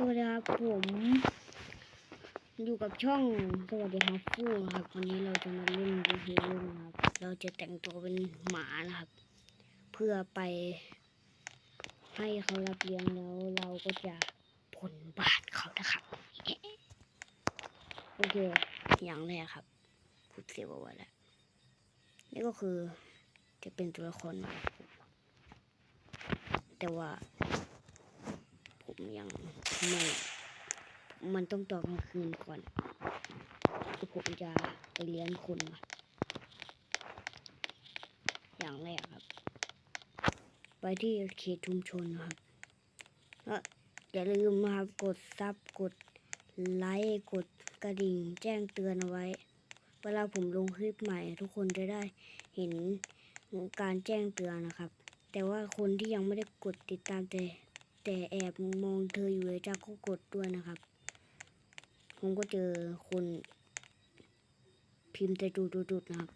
สวัสดีครับผมอยู่กับช่องสวัสดีครับฟูนครับ วันนี้เราจะมาเล่นดูฮีโร่นะครับ เราจะแต่งตัวเป็นหมานะครับ เพื่อไป ให้เขารับเลี้ยงแล้วเราก็จะผลบาทเขานะครับ โอเค อย่างแรกครับพูดเสียบไว้แล้วนี่ก็คือจะเป็นตัวละครใหม่แต่ว่า ผมยังไม่มันต้องตอนกลางคืนก่อนผมจะไปเลี้ยงคุณมาอย่างแรกครับ ไปที่เขตชุมชนนะครับแล้วอย่าลืมนะครับกดซับกดไลค์กดกระดิ่ง แจ้งเตือนเอาไว้ เวลาผมลงคลิปใหม่ ทุกคนจะได้เห็นการแจ้งเตือนนะครับ แต่ว่าคนที่ยังไม่ได้กดติดตามแต่ แต่แอบมองเธออยู่เลยจ้าก็กดด้วยนะครับ ผมก็เจอคนพิมพ์แต่จุดๆๆนะครับ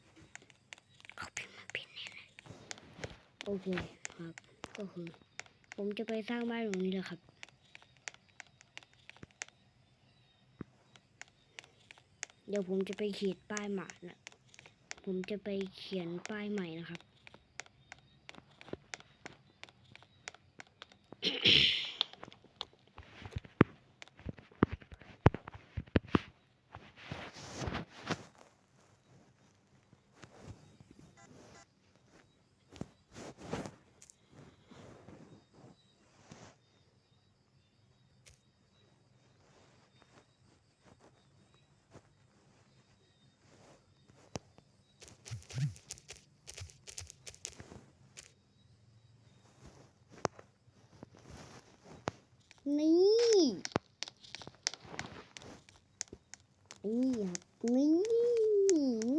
เขาพิมพ์มาเป็นแน่เลยโอเคครับ ก็คือ ผมจะไปสร้างบ้านตรงนี้เลยครับเดี๋ยวผมจะไปขีดป้ายหมานะผมจะไปเขียนป้ายใหม่นะครับ นี่ นี่ครับนี่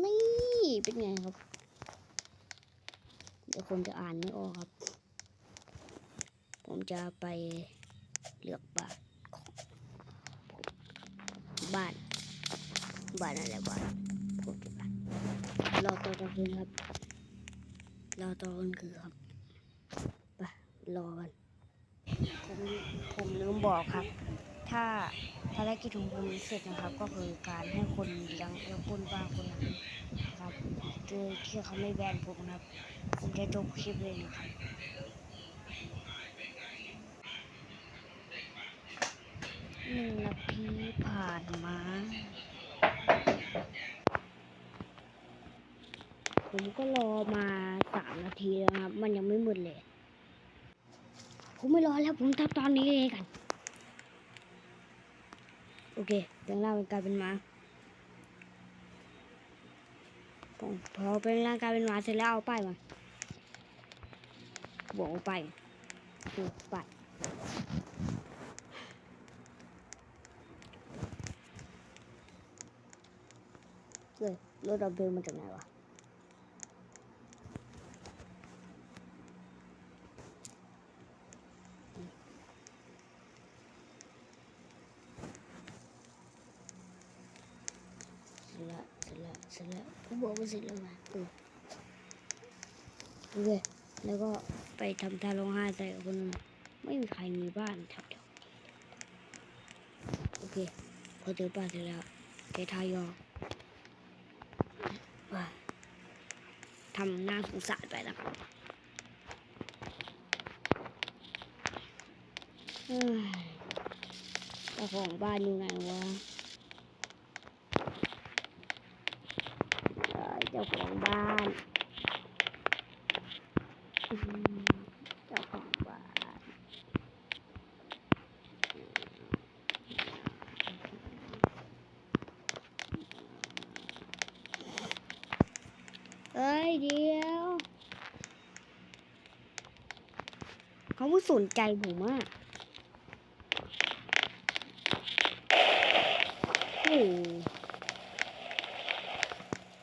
นี่ เป็นไงครับ เดี๋ยวคนจะอ่านไม่ออกครับ ผมจะไปเลือกบ้านบ้าน บ้านอะไรบ้านผมจะบ้านรอตอนกลางคืนครับ รอตอนกลางคืนครับ ไป รอกัน ผมผมลืมบอกครับ ถ้าภารกิจของผมเสร็จนะครับ ก็คือการให้คนเลี้ยงเอลปุนบ้างคนนั้นนะครับโดยที่เขาไม่แบนผมนะครับ ผมจะจบคลิปเลยนะครับหนึ่งนาทีผ่านมาผมก็รอมาสามนาทีแล้วครับ มันยังไม่หมดเลย ผมไม่รอแล้วผมทำตอนนี้เลยกัน โอเคแปลงร่างเป็นกลายเป็นหมาผมพอเป็นร่างกายเป็นหมาเสร็จแล้วเอาป้ายมาบอกว่าป้ายคือป้ายเลยรถดับเพลิงมาจากไหนวะ เสร็จแล้วเสร็จแล้วเสร็จแล้วผมบอกว่าเสร็จแล้วไงเออโอเคแล้วก็ไปทำทาร้องไห้ใส่กับคนนึงไม่มีใครมีบ้านแถวๆนี้โอเค พอเจอบ้านเสร็จแล้วไปทายอว่าทำหน้าสงสารไปนะครับเอ้ยเจ้าของบ้านอยู่ไหนวะ เอ่อเจ้าของบ้านเจ้าของบ้านเอ้ยเดียว เขาไม่สนใจผมอะโอ้โห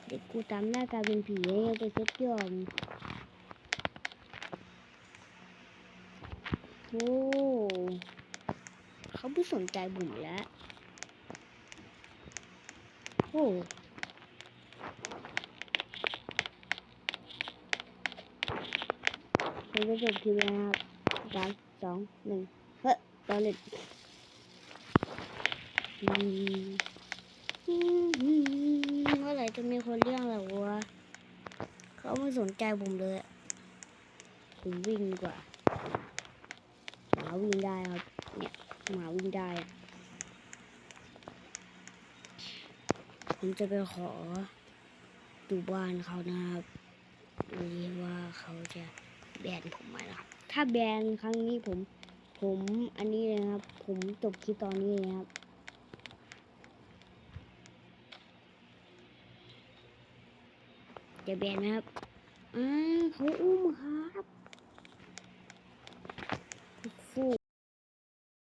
เด็กกู ตามหน้ากลายเป็นผีให้ไปเซ็ตยอมโอ้เขาไม่สนใจบุ๋มแล้วโอ้ผมจะจบทีแล้วนะครับสามสองหนึ่งเฮ้ยตอนเล็กอืมอื มื่อไหร่จะมีคนเลี้ยงล่ะวะเขาไม่สนใจผมเลย ผมวิ่งดีกว่าหมาวิ่งได้ครับเนี่ยหมาวิ่งได้ ผมจะไปขอดูบ้านเขานะครับดูดิว่าเขาจะแบนผมไหมนะครับ ถ้าแบนครั้งนี้ผม ผมอันนี้เลยครับ ผมจบคลิปตอนนี้เลยครับ จะแบนไหมครับ อ้าวเขาอุ้มครับ